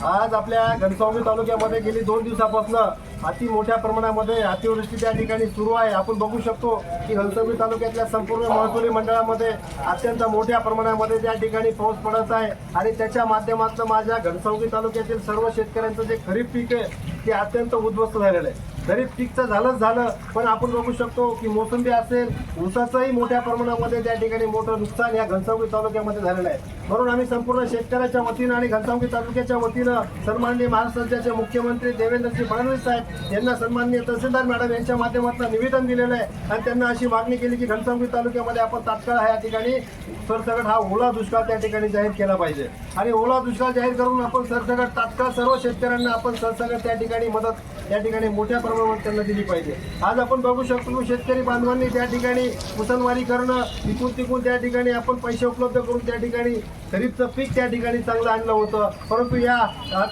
आज आपल्या घनसावंगी तालुक्यामध्ये गेली दोन दिवसापासून अति मोठ्या प्रमाणामध्ये अतिवृष्टी त्या ठिकाणी सुरू आहे. आपण बघू शकतो की घनसावंगी तालुक्यातल्या संपूर्ण महसुली मंडळामध्ये अत्यंत मोठ्या प्रमाणामध्ये त्या ठिकाणी पाऊस पडत आहे आणि त्याच्या माध्यमातून माझ्या घनसावंगी तालुक्यातील सर्व शेतकऱ्यांचं जे खरीप पीक आहे ते अत्यंत उद्ध्वस्त झालेलं आहे. खरीप पीकचं झालंच झालं पण आपण बघू शकतो की मोसंबी असेल ऊसाचंही मोठ्या प्रमाणामध्ये त्या ठिकाणी मोठं नुकसान या घनसावंगी तालुक्यामध्ये झालेलं आहे. म्हणून आम्ही संपूर्ण शेतकऱ्याच्या वतीनं आणि घनसावंगी तालुक्याच्या वतीनं सन्माननीय महाराष्ट्र राज्याचे मुख्यमंत्री देवेंद्रजी फडणवीस साहेब यांना सन्माननीय तहसीलदार मॅडम यांच्या माध्यमातून निवेदन दिलेलं आहे. आणि त्यांना अशी मागणी केली की घनसावंगी तालुक्यामध्ये आपण तात्काळ हा या ठिकाणी सरसकट हा ओला दुष्काळ त्या ठिकाणी जाहीर केला पाहिजे. आणि ओला दुष्काळ जाहीर करून आपण सरसकट तात्काळ सर्व शेतकऱ्यांना आपण सरसकट त्या ठिकाणी मदत या ठिकाणी मोठ्या प्रमाणात प्रमाणावर त्यांना दिली पाहिजे. आज आपण बघू शकतो शेतकरी बांधवांनी त्या ठिकाणी मुसलवारी करणं इकून तिकून त्या ठिकाणी आपण पैसे उपलब्ध करून त्या ठिकाणी खरीपचं पीक त्या ठिकाणी चांगलं आणलं होतं. परंतु या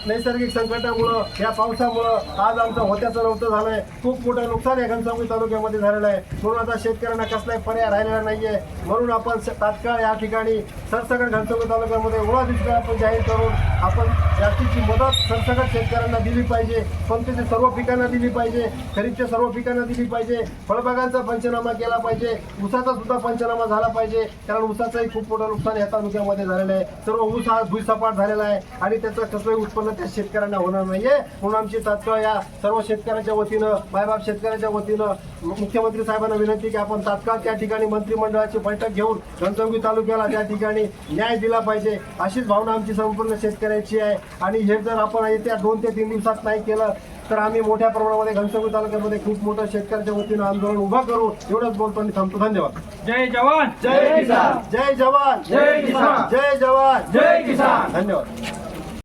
नैसर्गिक संकटामुळं या पावसामुळं आज आमचं होत्याचं नव्हतं झालंय. खूप मोठं नुकसान या घनसावंगी तालुक्यामध्ये झालेलं आहे. म्हणून आता शेतकऱ्यांना कसलाही पर्याय राहिलेला नाही आहे म्हणून आपण स- तात्काळ या ठिकाणी सरसकट घनसावंगी तालुक्यामध्ये ओळा दुष्काळ आपण जाहीर करून आपण याची मदत सरसकट शेतकऱ्यांना दिली पाहिजे. पंक्तीच्या सर्व पिकांना दिली पाहिजे. खरीपच्या सर्व पिकांना दिली पाहिजे. फळबागांचा पंचनामा केला पाहिजे. ऊसाचा सुद्धा पंचनामा झाला पाहिजे. कारण ऊसाचंही खूप मोठं नुकसान या तालुक्यामध्ये झालेलं आहे. सर्व ऊस हा भुईसपाट झालेला आहे. आणि त्याचं कसलंही उत्पन्न त्या शेतकऱ्यांना होणार नाहीये. म्हणून आमची तात्काळ या सर्व शेतकऱ्यांच्या वतीनं मायबाप शेतकऱ्यांच्या वतीनं मुख्यमंत्री साहेबांना विनंती की आपण तात्काळ त्या ठिकाणी मंत्रिमंडळाची बैठक घेऊन घनचौकी तालुक्याला त्या ठिकाणी न्याय दिला पाहिजे. अशीच भावना आमची संपूर्ण शेतकऱ्याची आहे. आणि हे जर आपण येत्या दोन ते तीन दिवसात नाही केलं तर आम्ही मोठ्या प्रमाणामध्ये घनसावंगी तालुक्यामध्ये खूप मोठं शेतकऱ्याच्या वतीनं आंदोलन उभा करू एवढंच बोलतो आणि थांबतो. धन्यवाद. जय जवान. जय किसान. जय जवान. जय किसान. जय जवान. जय किसान. धन्यवाद.